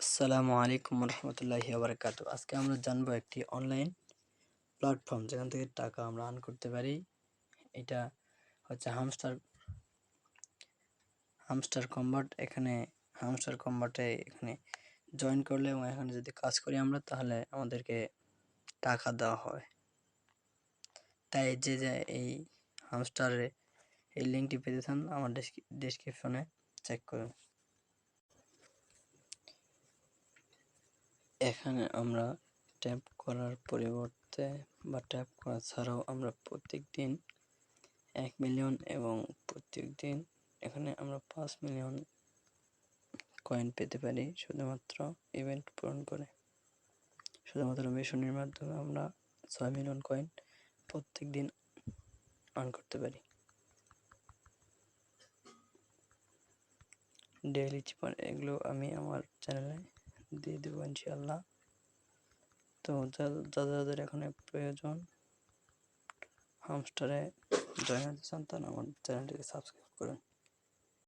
আসসালামু আলাইকুম রহমতুল্লাহি আবরকাত আজকে আমরা জানব একটি অনলাইন প্ল্যাটফর্ম যেখান থেকে টাকা আমরা আর্ন করতে পারি। এটা হচ্ছে হামস্টার হামস্টার কম্বার্ট এখানে হামস্টার কম্বার্টে এখানে জয়েন করলে এবং এখানে যদি কাজ করি আমরা, তাহলে আমাদেরকে টাকা দেওয়া হয়। তাই যে যে এই হামস্টারে এই লিঙ্কটি পেতে চান, আমার ডেসক্রিপশনে চেক করুন। এখানে আমরা ট্যাপ করার পরিবর্তে বা ট্যাপ করা ছাড়াও আমরা প্রত্যেক দিন এক মিলিয়ন এবং প্রত্যেক দিন এখানে আমরা পাঁচ মিলিয়ন কয়েন পেতে পারি শুধুমাত্র ইভেন্ট পূরণ করে। শুধুমাত্র মিশনের মাধ্যমে আমরা ছয় মিলিয়ন কয়েন প্রত্যেক দিন আর্ন করতে পারি। ডেইলি চিপার এগুলো আমি আমার চ্যানেলে দিয়ে দেবো ইনশাল্লাহ তো যাদের যাদের এখানে প্রয়োজন হামস্টারে জয়েন হতে চান তারা আমার চ্যানেলটিকে সাবস্ক্রাইব করুন।